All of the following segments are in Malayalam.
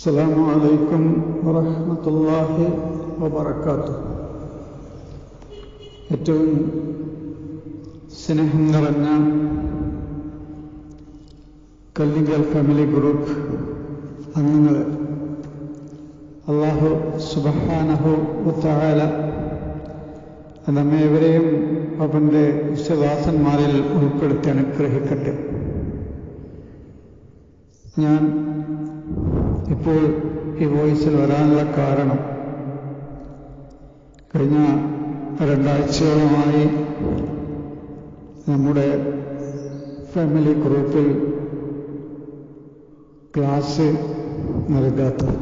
السلام عليكم ورحمة الله وبركاته ഏറ്റവും സ്നേഹം നിറഞ്ഞ കല്ലിങ്കൽ ഫാമിലി ഗ്രൂപ്പ് അംഗങ്ങൾ അള്ളാഹു സുബഹാനഹു ഉത്താല നമ്മേവരെയും അവൻ്റെ വിശ്വദാസന്മാരിൽ ഉൾപ്പെടുത്തി അനുഗ്രഹിക്കട്ടെ ഞാൻ ഇപ്പോൾ ഈ വോയിസിൽ വരാനുള്ള കാരണം കഴിഞ്ഞ രണ്ടാഴ്ചയോളമായി നമ്മുടെ ഫാമിലി ഗ്രൂപ്പിൽ ക്ലാസ് നൽകാത്തത്.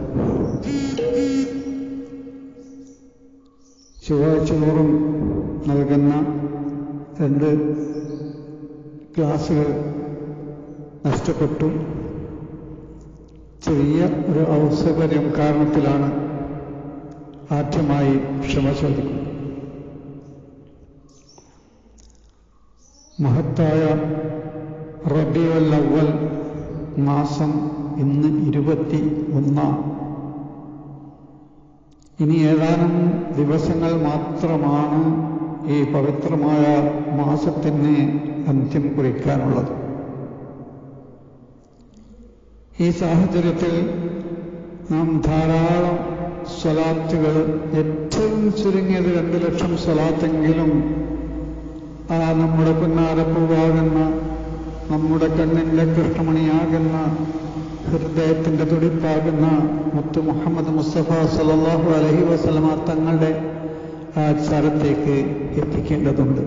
ചൊവ്വാഴ്ച തോറും നൽകുന്ന രണ്ട് ക്ലാസ്സുകൾ നഷ്ടപ്പെട്ടു. ചെറിയ ഒരു ഔസകര്യം കാരണത്തിലാണ് ആദ്യമായി ക്ഷമ ചോദിക്കുന്നത്. മഹത്തായ റബിയുൽ അവൽ മാസം ഇന്ന് ഇരുപത്തി ഒന്നാം ഇനി ഏതാനും ദിവസങ്ങൾ മാത്രമാണ് ഈ പവിത്രമായ മാസത്തിന് അന്ത്യം കുറിക്കാനുള്ളത്. ഈ സാഹചര്യത്തിൽ നാം ധാരാളം സ്വലാത്തുകൾ ഏറ്റവും ചുരുങ്ങിയത് രണ്ട് ലക്ഷം സ്വലാത്തെങ്കിലും ആ നമ്മുടെ പുന്നാരപ്പൂവാകുന്ന നമ്മുടെ കണ്ണിന്റെ കൃഷ്ണമണിയാകുന്ന ഹൃദയത്തിന്റെ തുടിപ്പാകുന്ന മുത്തു മുഹമ്മദ് മുസ്തഫ സലാഹു അലഹി വസ്ലമ തങ്ങളുടെ ആ ചരത്തേക്ക് എത്തിക്കേണ്ടതുണ്ട്.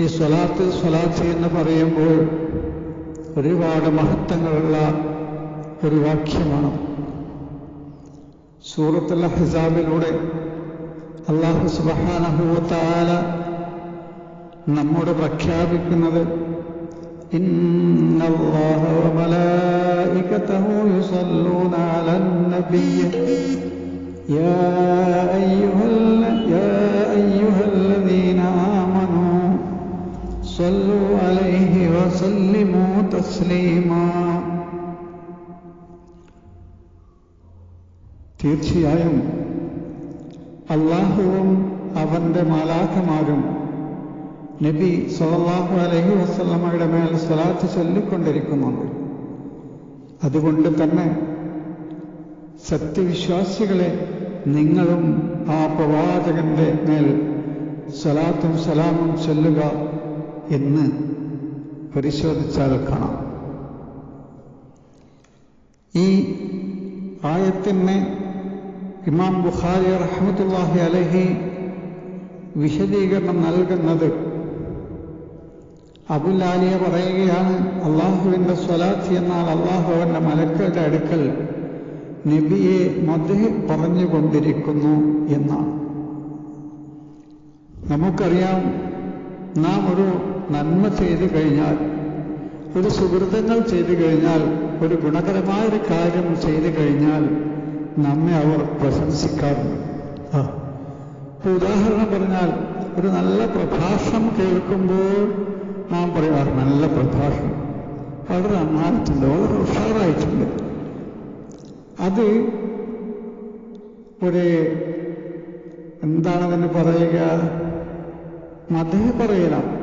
ഈ സ്വലാത്ത് സ്വലാത്ത് എന്ന് പറയുമ്പോൾ ഒരുപാട് മഹത്വങ്ങളുള്ള ഒരു വാക്യമാണ്. സൂറത്തുൽ ഹിസാബിലൂടെ അള്ളാഹു സുബഹാനഹുവത്താല നമ്മോട് പ്രഖ്യാപിക്കുന്നത് إن وسلموا تسليما തീർച്ചയായും അള്ളാഹുവും അവന്റെ മാലാഖമാരും നബി സലാഹു അലഹി വസ്ലമയുടെ മേൽ സ്വലാത്ത് ചൊല്ലിക്കൊണ്ടിരിക്കുന്നുണ്ട് അതുകൊണ്ട് തന്നെ സത്യവിശ്വാസികളെ നിങ്ങളും ആ പ്രവാചകന്റെ മേൽ സ്വലാത്തും സലാമും ചൊല്ലുക എന്ന് പരിശോധിച്ചാൽ കാണാം. ഈ ആയത്തിനെ ഇമാം ബുഖാരി റഹ്മത്തുല്ലാഹി അലഹി വിശദീകരണം നൽകുന്നത് അബുലാലിയ പറയുകയാണ് അള്ളാഹുവിന്റെ സ്വലാത്ത് എന്നാൽ അള്ളാഹു അവന്റെ മലക്കളുടെ അടുക്കൽ നബിയെ മധു പറഞ്ഞുകൊണ്ടിരിക്കുന്നു എന്നാണ്. നമുക്കറിയാം നാം ഒരു നന്മ ചെയ്തു കഴിഞ്ഞാൽ ഒരു സുഹൃത്തങ്ങൾ ചെയ്തു കഴിഞ്ഞാൽ ഒരു ഗുണകരമായ ഒരു കാര്യം ചെയ്തു കഴിഞ്ഞാൽ നമ്മെ അവർ പ്രശംസിക്കാറുണ്ട്. ആ. ഉദാഹരണം പറഞ്ഞാൽ ഒരു നല്ല പ്രഭാഷണം കേൾക്കുമ്പോൾ നാം പറയാറ് നല്ല പ്രഭാഷണം. വളരെ നന്നായിട്ടുണ്ട് വളരെ ഉഷാറായിട്ടുണ്ട്. അത് ഒരു എന്താണതിന് പറയുക മതേ പറയലാണ്.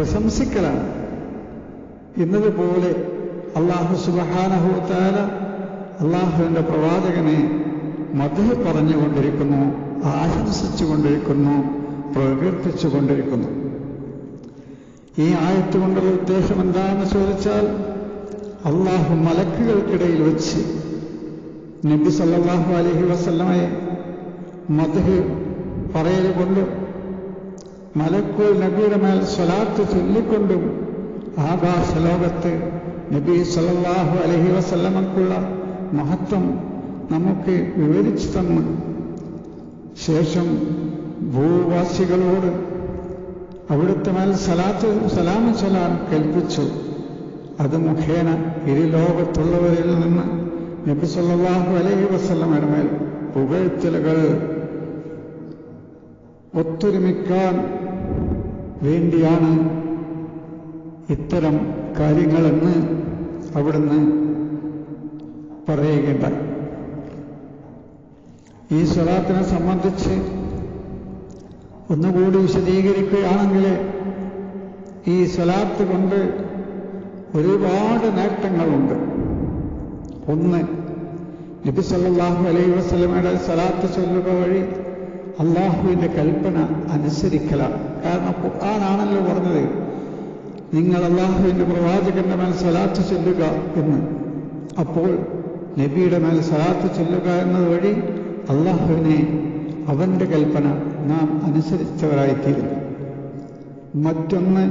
പ്രശംസിക്കലാണ്. എന്നതുപോലെ അള്ളാഹു സുബഹാനഹുത്താല അള്ളാഹുവിന്റെ പ്രവാചകനെ മധു പറഞ്ഞുകൊണ്ടിരിക്കുന്നു ആശംസിച്ചുകൊണ്ടിരിക്കുന്നു പ്രകീർത്തിച്ചുകൊണ്ടിരിക്കുന്നു. ഈ ആയത്ത് കൊണ്ടുള്ള ഉദ്ദേശം എന്താണെന്ന് ചോദിച്ചാൽ അള്ളാഹു മലക്കുകൾക്കിടയിൽ വെച്ച് നബി സല്ലാഹു അലഹി വസല്ലമയെ മധു പറയലുകൊണ്ട് മലക്കുൽ നബിയുടെ മേൽ സ്വലാത്ത് ചൊല്ലിക്കൊണ്ടും ആകാശലോകത്ത് നബി സല്ലാഹു അലഹി വസല്ലമക്കുള്ള മഹത്വം നമുക്ക് വിവരിച്ചു തന്നു. ശേഷം ഭൂവാസികളോട് അവിടുത്തെ മേൽ സലാത്ത് സലാമ ചൊല്ലാൻ കൽപ്പിച്ചു. അത് മുഖേന ഇരു ലോകത്തുള്ളവരിൽ നിന്ന് നബി സല്ലാഹു അലഹി വസല്ലമ്മയുടെ മേൽ പുകഴ്ത്തലുകൾ ഒത്തൊരുമിക്കാൻ വേണ്ടിയാണ് ഇത്തരം കാര്യങ്ങളെന്ന് അവിടുന്ന് പറയുകയുണ്ടായി. ഈ സ്വലാത്തിനെ സംബന്ധിച്ച് ഒന്നുകൂടി വിശദീകരിക്കുകയാണെങ്കിൽ ഈ സ്വലാത്ത് കൊണ്ട് ഒരുപാട് നേട്ടങ്ങളുണ്ട്. ഒന്ന് നബി സല്ലല്ലാഹു അലൈഹി വസല്ലമയുടെ സ്വലാത്ത് ചൊല്ലുക വഴി അള്ളാഹുവിന്റെ കൽപ്പന അനുസരിക്കലാണ്. കാരണം ഖുർആാനാണല്ലോ പറഞ്ഞത് നിങ്ങൾ അള്ളാഹുവിന്റെ പ്രവാചകന്റെ മേൽ സലാത്ത് ചെല്ലുക എന്ന്. അപ്പോൾ നബിയുടെ മേൽ സലാത്ത് ചെല്ലുക എന്നത് വഴി അള്ളാഹുവിനെ അവന്റെ കൽപ്പന നാം അനുസരിച്ചവരായിത്തീരുന്നു. മറ്റൊന്ന്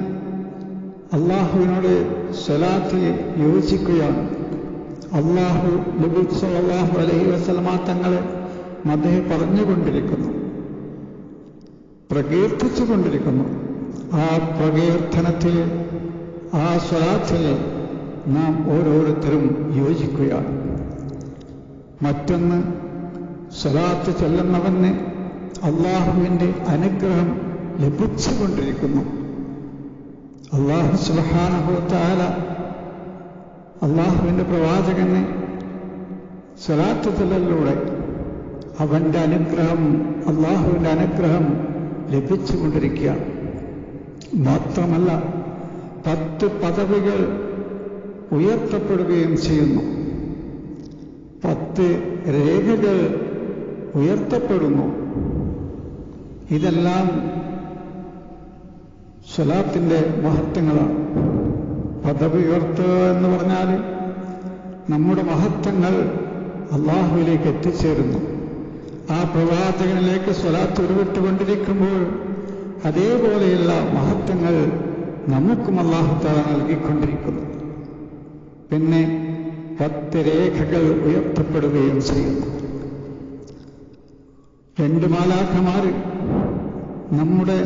അള്ളാഹുവിനോട് സ്വലാത്തിൽ യോജിക്കുകയാണ്. അള്ളാഹു നബി സല്ലാഹു അലഹി വസല്ലമ തങ്ങളെ മതേ പറഞ്ഞുകൊണ്ടിരിക്കുന്നു. പ്രകീർത്തിച്ചുകൊണ്ടിരിക്കുന്നു. ആ പ്രകീർത്തനത്തിൽ ആ സ്വലാത്തിൽ നാം ഓരോരുത്തരും യോജിക്കുകയാണ്. മറ്റൊന്ന് സ്വലാത്ത് ചെല്ലുന്നവന് അള്ളാഹുവിന്റെ അനുഗ്രഹം ലഭിച്ചുകൊണ്ടിരിക്കുന്നു. അള്ളാഹു സുബാനഹുത്താല അള്ളാഹുവിന്റെ പ്രവാചകന് സ്വലാത്ത് ചെല്ലലിലൂടെ അവന്റെ അനുഗ്രഹം അള്ളാഹുവിന്റെ അനുഗ്രഹം ലഭിച്ചുകൊണ്ടിരിക്കുകയാണ് മാത്രമല്ല പത്ത് പദവികൾ ഉയർത്തപ്പെടുകയും ചെയ്യുന്നു. പത്ത് രേഖകൾ ഉയർത്തപ്പെടുന്നു. ഇതെല്ലാം സ്വലാത്തിന്റെ മഹത്വങ്ങളാണ്. പദവി ഉയർത്തുക എന്ന് പറഞ്ഞാൽ നമ്മുടെ മഹത്വങ്ങൾ അള്ളാഹുവിലേക്ക് എത്തിച്ചേരുന്നു. ആ പ്രവാചകനിലേക്ക് സ്വലാത്ത് ഉരുവിട്ടുകൊണ്ടിരിക്കുമ്പോൾ അതേപോലെയുള്ള മഹത്വങ്ങൾ നമുക്കും അള്ളാഹുത്താല നൽകിക്കൊണ്ടിരിക്കുന്നു. പിന്നെ പത്ത് രേഖകൾ ഉയർത്തപ്പെടുകയും ചെയ്യുന്നു. രണ്ട് മാലാഖമാർ നമ്മുടെ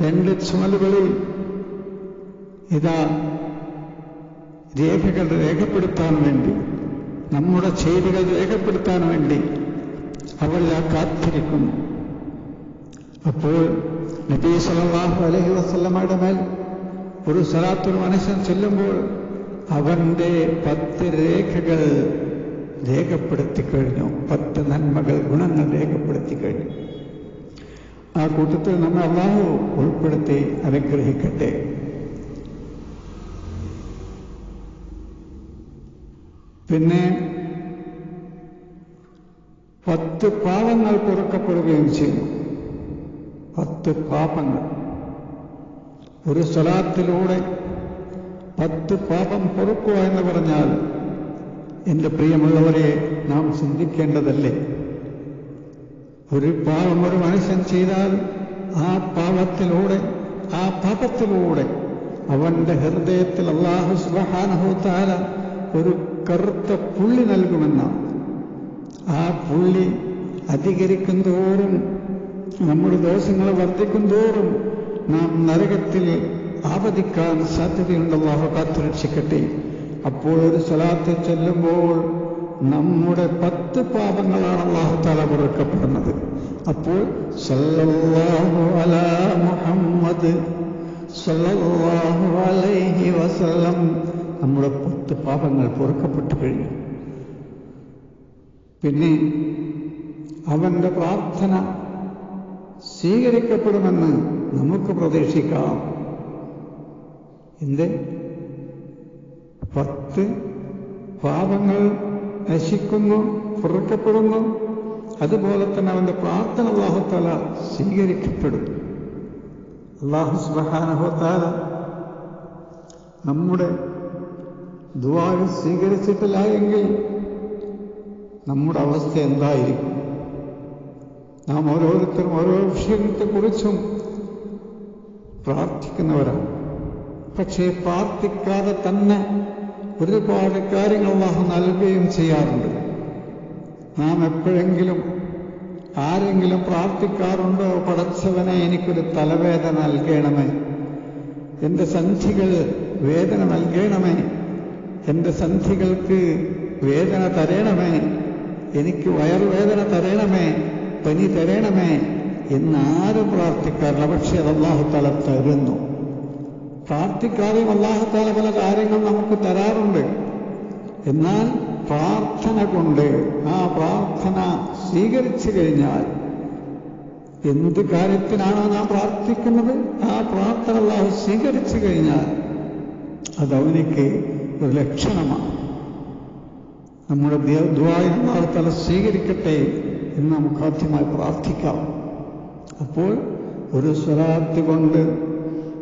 രണ്ട് ചുമലുകളിൽ ഇതാ രേഖകൾ രേഖപ്പെടുത്താൻ വേണ്ടി നമ്മുടെ ചെയ്തികൾ രേഖപ്പെടുത്താൻ വേണ്ടി അവരെല്ലാം കാത്തിരിക്കുന്നു. അപ്പോൾ നബി അലഹി വസല്ലമയുടെ മേൽ ഒരു സ്ഥലത്തൊരു മനുഷ്യൻ ചെല്ലുമ്പോൾ അവന്റെ പത്ത് രേഖകൾ രേഖപ്പെടുത്തി കഴിഞ്ഞു. പത്ത് നന്മകൾ ഗുണങ്ങൾ രേഖപ്പെടുത്തി കഴിഞ്ഞു. ആ കൂട്ടത്തിൽ നമ്മൾ അള്ളാഹു ഉൾപ്പെടുത്തി അനുഗ്രഹിക്കട്ടെ. പിന്നെ പത്ത് പാപങ്ങൾ തുറക്കപ്പെടുകയും ചെയ്യും പത്ത് പാപങ്ങൾ. ഒരു സ്വലാത്തിലൂടെ പത്ത് പാപം പൊറുക്കുക എന്ന് പറഞ്ഞാൽ എന്റെ പ്രിയമുള്ളവരെ നാം ചിന്തിക്കേണ്ടതല്ലേ? ഒരു പാപം ഒരു മനുഷ്യൻ ചെയ്താൽ ആ പാപത്തിലൂടെ ആ പാപത്തിലൂടെ അവന്റെ ഹൃദയത്തിൽ അള്ളാഹു സുബഹാനഹുത്താല ഒരു കറുത്ത പുള്ളി നൽകുമെന്നാണ്. ആ പുള്ളി അധികരിക്കും തോറും നമ്മുടെ ദോഷങ്ങൾ വർദ്ധിക്കും തോറും നാം നരകത്തിൽ ആപതിക്കാൻ സാധ്യതയുണ്ട് അള്ളാഹു കാത്തുരക്ഷിക്കട്ടെ അപ്പോൾ ഒരു സ്ഥലത്ത് ചെല്ലുമ്പോൾ നമ്മുടെ പത്ത് പാപങ്ങളാണ് അള്ളാഹു താല പുറക്കപ്പെടുന്നത് അപ്പോൾ സല്ലല്ലാഹു അലാ മുഹമ്മദ് സല്ലല്ലാഹു അലൈഹി വസല്ലം നമ്മുടെ പത്ത് പാപങ്ങൾ പൊറുക്കപ്പെട്ടു കഴിഞ്ഞു. പിന്നെ അവന്റെ പ്രാർത്ഥന സ്വീകരിക്കപ്പെടുമെന്ന് നമുക്ക് പ്രതീക്ഷിക്കാം. എന്ത്? പത്ത് പാപങ്ങൾ നശിക്കുന്നു പുറക്കപ്പെടുന്നു. അതുപോലെ തന്നെ അവന്റെ പ്രാർത്ഥന അള്ളാഹുത്താല സ്വീകരിക്കപ്പെടും. അള്ളാഹു സുബഹാനഹോത്താല നമ്മുടെ ദുവാവ് സ്വീകരിച്ചിട്ടില്ല എങ്കിൽ നമ്മുടെ അവസ്ഥ എന്തായിരിക്കും? നാം ഓരോരുത്തരും ഓരോ വിഷയത്തെക്കുറിച്ചും പ്രാർത്ഥിക്കുന്നവരാണ്. പക്ഷേ പ്രാർത്ഥിക്കാതെ തന്നെ ഒരുപാട് കാര്യങ്ങൾ അള്ളാഹു നൽകുകയും ചെയ്യാറുണ്ട്. നാം എപ്പോഴെങ്കിലും ആരെങ്കിലും പ്രാർത്ഥിക്കാറുണ്ടോ? പടച്ചവനെ എനിക്കൊരു തലവേദന നൽകണമേ. എന്റെ സന്ധികൾ വേദന നൽകണമേ. എന്റെ സന്ധികൾക്ക് വേദന തരണമേ. എനിക്ക് വയറുവേദന തരണമേ പനി തരണമേ എന്നാരും പ്രാർത്ഥിക്കാറില്ല. പക്ഷേ അള്ളാഹുത്താല തരുന്നു. പ്രാർത്ഥിക്കാതെയും അള്ളാഹുത്താല പല കാര്യങ്ങൾ നമുക്ക് തരാറുണ്ട്. എന്നാൽ പ്രാർത്ഥന കൊണ്ട് ആ പ്രാർത്ഥന സ്വീകരിച്ചു കഴിഞ്ഞാൽ എന്ത് കാര്യത്തിനാണോ നാം പ്രാർത്ഥിക്കുന്നത്? ആ പ്രാർത്ഥന അള്ളാഹു സ്വീകരിച്ചു കഴിഞ്ഞാൽ അത് അവനിക്ക് ഒരു ലക്ഷണമാണ്. നമ്മുടെ ദ്വായ തല സ്വീകരിക്കട്ടെ എന്ന് നമുക്ക് ആദ്യമായി പ്രാർത്ഥിക്കാം. അപ്പോൾ ഒരു സ്വലാത്ത് കൊണ്ട്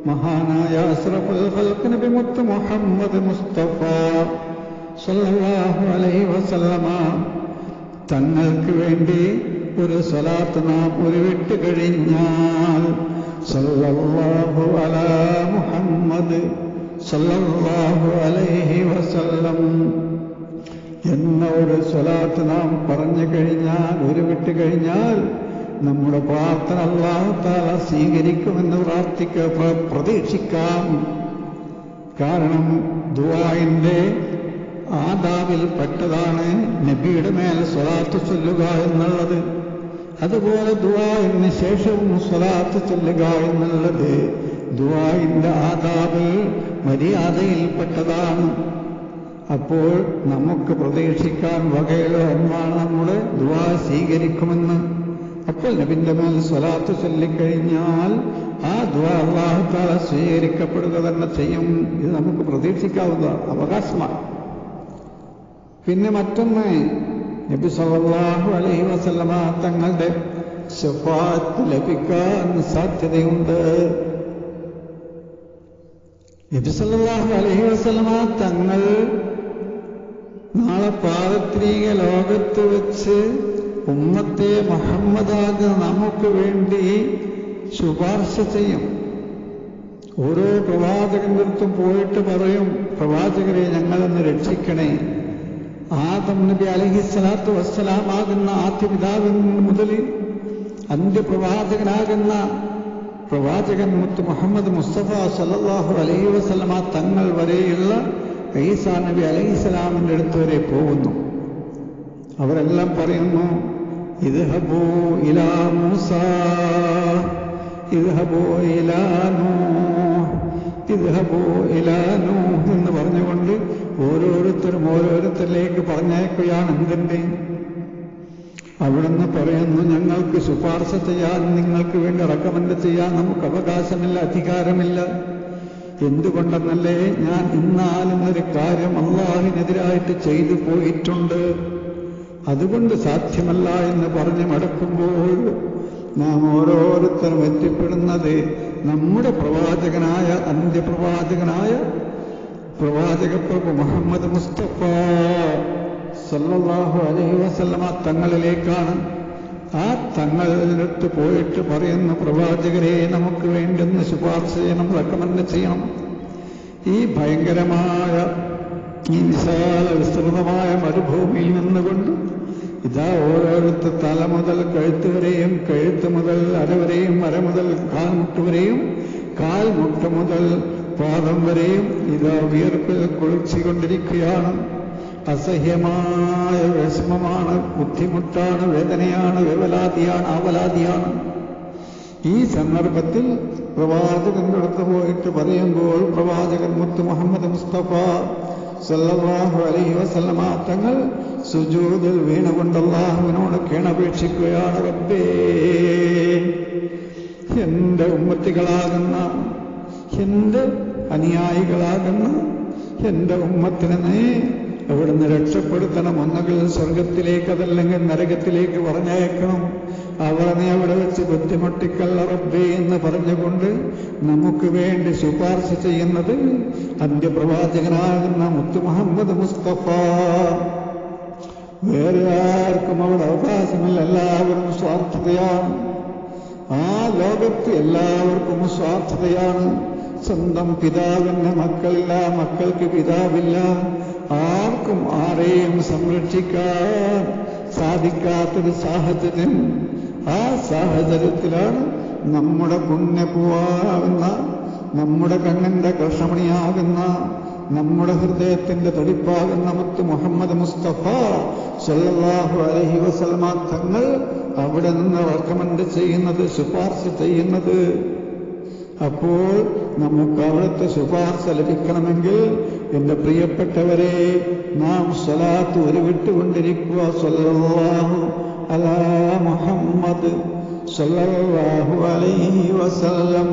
മഹാനായ അസ്രഫുൽ മുത്ത് മുഹമ്മദ് മുസ്തഫ സല്ലല്ലാഹു അലൈഹി തങ്ങൾക്ക് വേണ്ടി ഒരു സ്വലാത്ത് നാം ഉരുവിട്ട് കഴിഞ്ഞാൽ സല്ലല്ലാഹു അലാ മുഹമ്മദ് സല്ലല്ലാഹു അലൈഹി വസല്ലം എന്ന ഒരു സ്വലാത്ത് നാം പറഞ്ഞു കഴിഞ്ഞാൽ ഉരുവിട്ട് കഴിഞ്ഞാൽ നമ്മുടെ പ്രാർത്ഥന അല്ലാത്താല സ്വീകരിക്കുമെന്ന് പ്രാർത്ഥിക്ക പ്രതീക്ഷിക്കാം. കാരണം ദുബായിന്റെ ആദാവിൽ പെട്ടതാണ് നബിയുടെ മേൽ സ്വലാത്ത് ചൊല്ലുക എന്നുള്ളത്. അതുപോലെ ദുവായിന് ശേഷവും സ്വലാത്ത് ചൊല്ലുക എന്നുള്ളത് ദുബായിന്റെ ആദാവിൽ മര്യാദയിൽപ്പെട്ടതാണ്. അപ്പോൾ നമുക്ക് പ്രതീക്ഷിക്കാൻ വകയുള്ള ഒന്നാണ് നമ്മുടെ ദുവാ സ്വീകരിക്കുമെന്ന്. അപ്പോൾ നബിന്റെ മേൽ സ്വലാത്ത് ചൊല്ലിക്കഴിഞ്ഞാൽ ആ ദുവാ അള്ളാഹുത്താല സ്വീകരിക്കപ്പെടുക തന്നെ ചെയ്യും. ഇത് നമുക്ക് പ്രതീക്ഷിക്കാവുന്ന അവകാശമാണ്. പിന്നെ മറ്റൊന്ന് നബി സല്ലാഹു അലൈഹി വസല്ലമ തങ്ങളുടെ ശുപാത്ത് ലഭിക്കാൻ സാധ്യതയുണ്ട്. നബി സല്ലാഹു അലൈഹി വസല്ലമ തങ്ങൾ നാളെ പാരത്രിക ലോകത്ത് വെച്ച് ഉമ്മത്തെ മുഹമ്മദാഗ് നമുക്ക് വേണ്ടി ശുപാർശ ചെയ്യും. ഓരോ പ്രവാചകന്റെടുത്തും പോയിട്ട് പറയും പ്രവാചകരെ ഞങ്ങളെന്ന് രക്ഷിക്കണേ. ആദം നബി അലഹിസ്സലാത്തു വസ്സലാമാകുന്ന ആദ്യ പിതാവിൻ മുതൽ അന്ത്യപ്രവാചകനാകുന്ന പ്രവാചകൻ മുത്ത് മുഹമ്മദ് മുസ്തഫ സല്ലാഹു അലൈഹി വസല്ലമ തങ്ങൾ വരെയുള്ള ഈസാ നബി അലൈഹി സ്വലാമിന്റെ അടുത്ത് വരെ പോകുന്നു. അവരെല്ലാം പറയുന്നു ഇദ്ഹബൂ ഇലാ മൂസ ഇത് ഹബോ നൂഹ് ഇത് ഹബോ നൂഹ് എന്ന് പറഞ്ഞുകൊണ്ട് ഓരോരുത്തരും ഓരോരുത്തരിലേക്ക് പറഞ്ഞേക്കുകയാണ് എന്തിന്റെ അവിടുന്ന് പറയുന്നു ഞങ്ങൾക്ക് ശുപാർശ ചെയ്യാൻ നിങ്ങൾക്ക് വേണ്ടി റെക്കമെൻഡ് ചെയ്യാൻ നമുക്ക് അവകാശമില്ല അധികാരമില്ല. എന്തുകൊണ്ടെന്നല്ലേ ഞാൻ ഇന്നാലും ഒരു കാര്യം അള്ളാഹിനെതിരായിട്ട് ചെയ്തു പോയിട്ടുണ്ട്. അതുകൊണ്ട് സാധ്യമല്ല എന്ന് പറഞ്ഞ് മടക്കുമ്പോൾ നാം ഓരോരുത്തരും എത്തിപ്പെടുന്നത് നമ്മുടെ പ്രവാചകനായ അന്ത്യപ്രവാചകനായ പ്രവാചക പ്രഭു മുഹമ്മദ് മുസ്തഫ സല്ലല്ലാഹു അലൈഹി വസല്ലമ തങ്ങളിലേക്കാണ് ആ തങ്ങളിലിട്ട് പോയിട്ട് പറയുന്ന പ്രവാചകരെ നമുക്ക് വേണ്ടുന്ന ശുപാർശ ചെയ്യണം റെക്കമെൻഡ് ചെയ്യണം. ഈ ഭയങ്കരമായ ഈ വിശാല വിസ്തൃതമായ മരുഭൂമിയിൽ നിന്നുകൊണ്ട് ഇതാ ഓരോരുത്തർ തല മുതൽ കഴുത്ത് വരെയും കഴുത്ത് മുതൽ അരവരെയും അര മുതൽ കാൽമുട്ട് വരെയും കാൽമുട്ട് മുതൽ പാദം വരെയും ഇതാ വിയർപ്പിൽ കുളിച്ചുകൊണ്ടിരിക്കുകയാണ്. അസഹ്യമായ വിഷമമാണ് ബുദ്ധിമുട്ടാണ് വേദനയാണ് വേവലാതിയാണ് ആവലാതിയാണ്. ഈ സന്ദർഭത്തിൽ പ്രവാചകന്റെ അടുത്ത് പോയിട്ട് പറയുമ്പോൾ പ്രവാചകൻ മുത്ത് മുഹമ്മദ് മുസ്തഫ സല്ലാഹു അലൈഹി വസല്ലമ തങ്ങൾ സുജൂദിൽ വീണുകൊണ്ട് അള്ളാഹുവിനോട് കേണപേക്ഷിക്കുകയാണ് റബ്ബേ എന്റെ ഉമ്മത്തികളാകുന്ന എന്റെ അനുയായികളാകുന്ന എന്റെ ഉമ്മത്തിനെ നീ എവിടുന്ന് രക്ഷപ്പെടുത്തണം ഒന്നുകിൽ സ്വർഗത്തിലേക്ക് അതല്ലെങ്കിൽ നരകത്തിലേക്ക് പറഞ്ഞയക്കണം. അവനെ അവിടെ വെച്ച് ബുദ്ധിമുട്ടിക്കല്ല റബ്ബേ എന്ന് പറഞ്ഞുകൊണ്ട് നമുക്ക് വേണ്ടി ശുപാർശ ചെയ്യുന്നത് അന്ത്യപ്രവാചകനാകുന്ന മുത്തു മുഹമ്മദ് മുസ്തഫ. വേറെ ആർക്കും അവിടെ അവകാശമില്ല എല്ലാവരും സ്വാർത്ഥതയാണ്. ആ ലോകത്ത് എല്ലാവർക്കും സ്വാർത്ഥതയാണ്. സ്വന്തം പിതാവിന് മക്കളില്ല മക്കൾക്ക് പിതാവില്ല. ആർക്കും ആരെയും സംരക്ഷിക്കാൻ സാധിക്കാത്തൊരു സാഹചര്യം ആ സാഹചര്യത്തിലാണ് നമ്മുടെ പുണ്യപൂവാകുന്ന നമ്മുടെ കണ്ണിന്റെ കഷമണിയാകുന്ന നമ്മുടെ ഹൃദയത്തിന്റെ തടിപ്പാകുന്ന മുത്ത് മുഹമ്മദ് മുസ്തഫ സല്ലാഹു അലഹി വസലമാ തങ്ങൾ അവിടെ നിന്ന് റെക്കമെൻഡ് ചെയ്യുന്നത് ശുപാർശ ചെയ്യുന്നത്. അപ്പോൾ നമുക്ക് അവിടുത്തെ ശുപാർശ ലഭിക്കണമെങ്കിൽ എന്റെ പ്രിയപ്പെട്ടവരെ നാം സ്വലാത്ത് ഒരു വിട്ടുകൊണ്ടിരിക്കുക. സല്ലല്ലാഹു അലാ മുഹമ്മദ് സല്ലല്ലാഹു അലൈഹി വസല്ലം.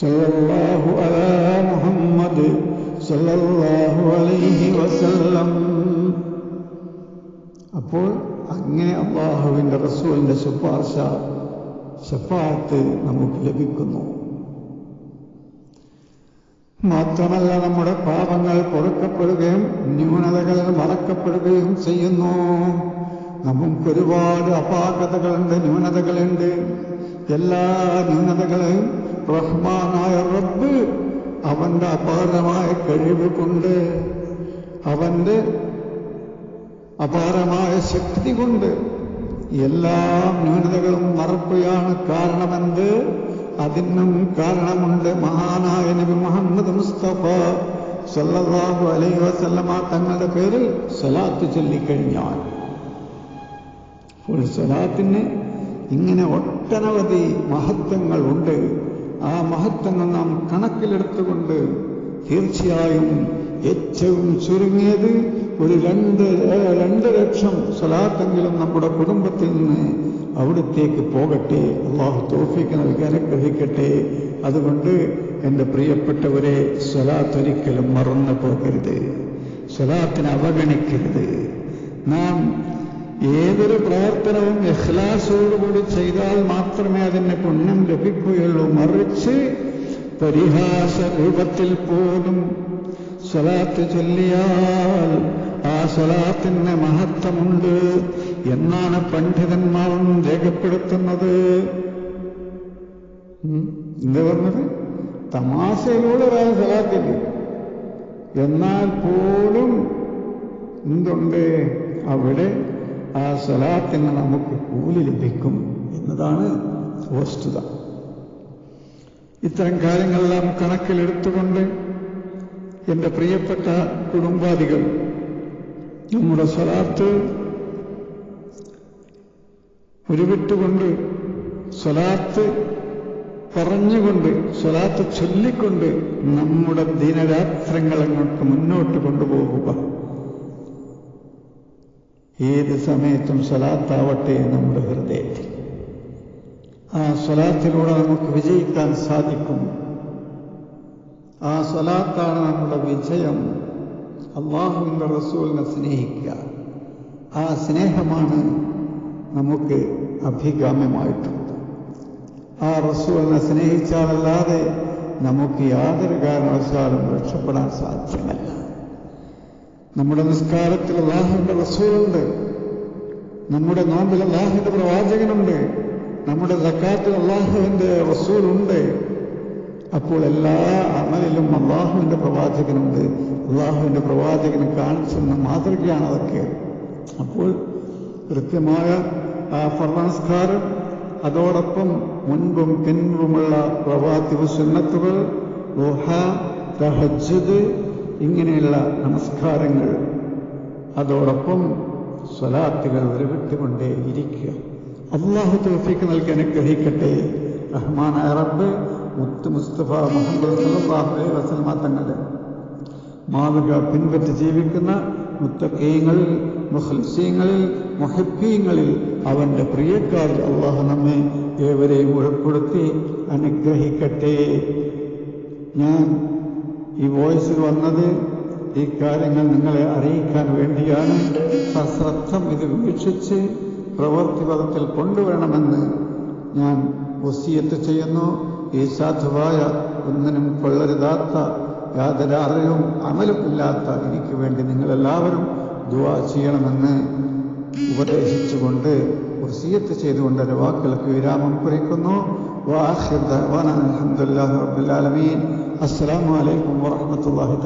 സല്ലല്ലാഹു അലാ മുഹമ്മദ് സല്ലല്ലാഹു അലൈഹി വസല്ലം. അപ്പോൾ അങ്ങനെ അള്ളാഹുവിന്റെ റസൂലിന്റെ ശുപാർശ ശഫാത്ത് നമുക്ക് ലഭിക്കുന്നു. മാത്രമല്ല നമ്മുടെ പാപങ്ങൾ പൊറുക്കപ്പെടുകയും ന്യൂനതകൾ മറക്കപ്പെടുകയും ചെയ്യുന്നു. നമുക്കൊരുപാട് അപാകതകളുണ്ട് ന്യൂനതകളുണ്ട്. എല്ലാ ന്യൂനതകളെയും റഹ്മാനായ റബ്ബ് അവന്റെ അപാരമായ കഴിവ് കൊണ്ട് അവന്റെ അപാരമായ ശക്തി കൊണ്ട് എല്ലാ ന്യൂനതകളും മറക്കുകയാണ് കാരണമെന്ത്? അതിനും കാരണമുണ്ട് മഹാനായ നബി മുഹമ്മദ് മുസ്തഫ സല്ലാഹു അലൈ വസല്ലമ തങ്ങളുടെ പേരിൽ സലാത്ത് ചൊല്ലിക്കഴിഞ്ഞാൽ. അപ്പോൾ സലാത്തിന് ഇങ്ങനെ ഒട്ടനവധി മഹത്വങ്ങൾ ഉണ്ട് ആ മഹത്വങ്ങൾ നാം കണക്കിലെടുത്തുകൊണ്ട് തീർച്ചയായും ഏറ്റവും ചുരുങ്ങിയത് ഒരു രണ്ട് രണ്ട് ലക്ഷം സ്വലാത്തെങ്കിലും നമ്മുടെ കുടുംബത്തിൽ നിന്ന് അവിടത്തേക്ക് പോകട്ടെ. അള്ളാഹു തോഫിക്ക് നൽകി അനുഗ്രഹിക്കട്ടെ. അതുകൊണ്ട് എന്റെ പ്രിയപ്പെട്ടവരെ സ്വലാത്തൊരിക്കലും മറന്നു പോകരുത്. സ്വലാത്തിനെ അവഗണിക്കരുത്. നാം ഏതൊരു പ്രവർത്തനവും എഹ്ലാസോടുകൂടി ചെയ്താൽ മാത്രമേ അതിന് പുണ്യം ലഭിക്കുകയുള്ളൂ. മറിച്ച് പരിഹാസ രൂപത്തിൽ പോലും സ്വലാത്ത് ചൊല്ലിയാൽ ആ സ്വലാത്തിന് മഹത്വമുണ്ട്. എന്നാണ് പണ്ഡിതന്മാരും രേഖപ്പെടുത്തുന്നത്. എന്താ പറഞ്ഞത്? തമാശയിലൂടെ വേറെ സ്വലാത്തില്ല? എന്നാൽ പോലും എന്തുണ്ട്? അവിടെ ആ സ്വലാത്തിന് നമുക്ക് കൂലി ലഭിക്കും എന്നതാണ് വസ്തുത. ഇത്തരം കാര്യങ്ങളെല്ലാം കണക്കിലെടുത്തുകൊണ്ട് എന്റെ പ്രിയപ്പെട്ട കുടുംബാദികൾ നമ്മുടെ സ്വലാത്ത് ഉരുവിട്ടുകൊണ്ട് സ്വലാത്ത് പറഞ്ഞുകൊണ്ട് സ്വലാത്ത് ചൊല്ലിക്കൊണ്ട് നമ്മുടെ ദിനരാത്രങ്ങൾ അങ്ങോട്ട് മുന്നോട്ട് കൊണ്ടുപോകുക. ഏത് സമയത്തും സ്വലാത്താവട്ടെ നമ്മുടെ ഹൃദയത്തിൽ. ആ സ്വലാത്തിലൂടെ നമുക്ക് വിജയിക്കാൻ സാധിക്കും. ആ സ്വലാത്താണ് നമ്മുടെ വിജയം. അള്ളാഹുവിന്റെ റസൂലിനെ സ്നേഹിക്കുക. ആ സ്നേഹമാണ് നമുക്ക് അഭികാമ്യമായിട്ടുള്ളത് ആ റസൂലിനെ സ്നേഹിച്ചാലല്ലാതെ നമുക്ക് യാതൊരു കാരണവശാലും രക്ഷപ്പെടാൻ സാധ്യമല്ല. നമ്മുടെ നിസ്കാരത്തിൽ അള്ളാഹുവിന്റെ റസൂലുണ്ട്. നമ്മുടെ നോമ്പിൽ അള്ളാഹുവിന്റെ പ്രവാചകനുണ്ട്. നമ്മുടെ സക്കാത്തിൽ അള്ളാഹുവിന്റെ റസൂലുണ്ട്. അപ്പോൾ എല്ലാ അമലിലും അള്ളാഹുവിന്റെ പ്രവാചകനുണ്ട്. അള്ളാഹുവിന്റെ പ്രവാചകന് കാണിച്ചെന്ന മാതൃകയാണ് അതൊക്കെ. അപ്പോൾ കൃത്യമായ ആ ഫർണസ്കാരം അതോടൊപ്പം മുൻപും പിൻപുമുള്ള പ്രവാത്തിവ സുന്നത്തുകൾ ഊഹ തഹജ്ജുദ് ഇങ്ങനെയുള്ള നമസ്കാരങ്ങൾ അതോടൊപ്പം സ്വലാത്തുകൾ ഉരുവിട്ടുകൊണ്ടേ ഇരിക്കുക. അള്ളാഹു തോഫിക്ക് നൽകി അനുഗ്രഹിക്കട്ടെ. റഹ്മാൻ അറബ് മുത്ത് മുസ്തഫ മുഹമ്മദ് വസൽമാ തങ്ങളുടെ മാതൃക പിൻപറ്റി ജീവിക്കുന്ന മുത്തക്കീങ്ങളിൽ മുഹൽസ്യങ്ങളിൽ മുഹബീങ്ങളിൽ അവന്റെ പ്രിയക്കാരിൽ അള്ളാഹ് നമ്മെ ഏവരെയും ഉൾപ്പെടുത്തി അനുഗ്രഹിക്കട്ടെ. ഞാൻ ഈ വോയിസിൽ വന്നത് ഈ കാര്യങ്ങൾ നിങ്ങളെ അറിയിക്കാൻ വേണ്ടിയാണ്. സശ്രദ്ധം ഇത് വീക്ഷിച്ച് പ്രവൃത്തിപഥത്തിൽ കൊണ്ടുവരണമെന്ന് ഞാൻ വസീയത്ത് ചെയ്യുന്നു. ഈ സാധുവായ ഒന്നിനും കൊള്ളരുതാത്ത യാതൊരു അറിവും അമലും ഇല്ലാത്ത എനിക്ക് വേണ്ടി നിങ്ങളെല്ലാവരും ദുവാ ചെയ്യണമെന്ന് ഉപദേശിച്ചുകൊണ്ട് വസീയത്ത് ചെയ്തുകൊണ്ട് എന്റെ വാക്കുകൾക്ക് വിരാമം കുറിക്കുന്നു. അലഹമുല്ലാ റബ്ബുലാലമീൻ അസ്സാം വലൈക്കും വാഹമത്തല്ലാഹി